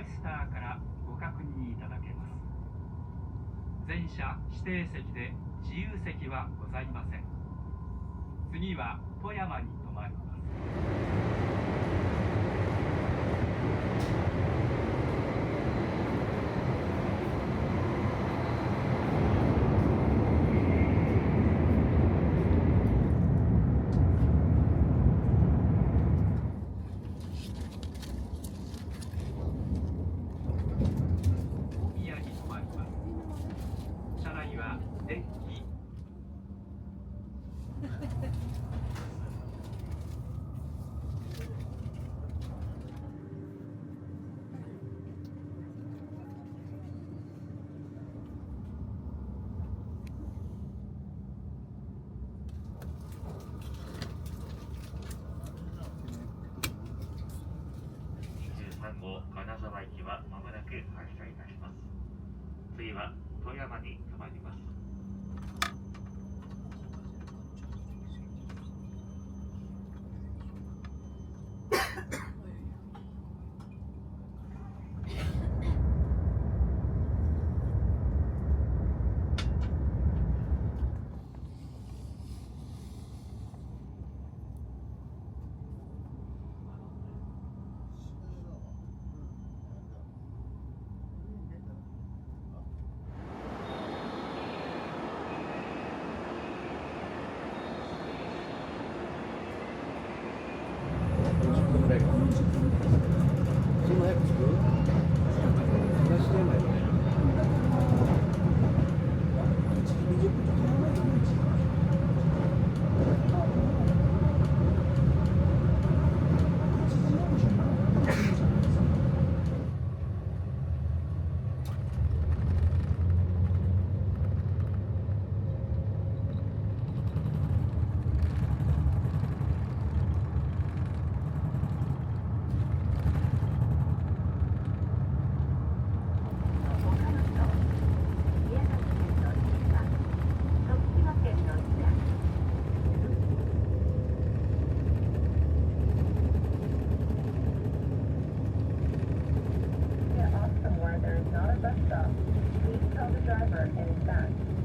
ベスターからご確認いただけます。全車指定席で自由席はございません。次は富山に停まります大宮に停まります車内は電気23号金沢駅はまもなく発車いたします次は富山に停まります bus stop. Please tell the driver and his back.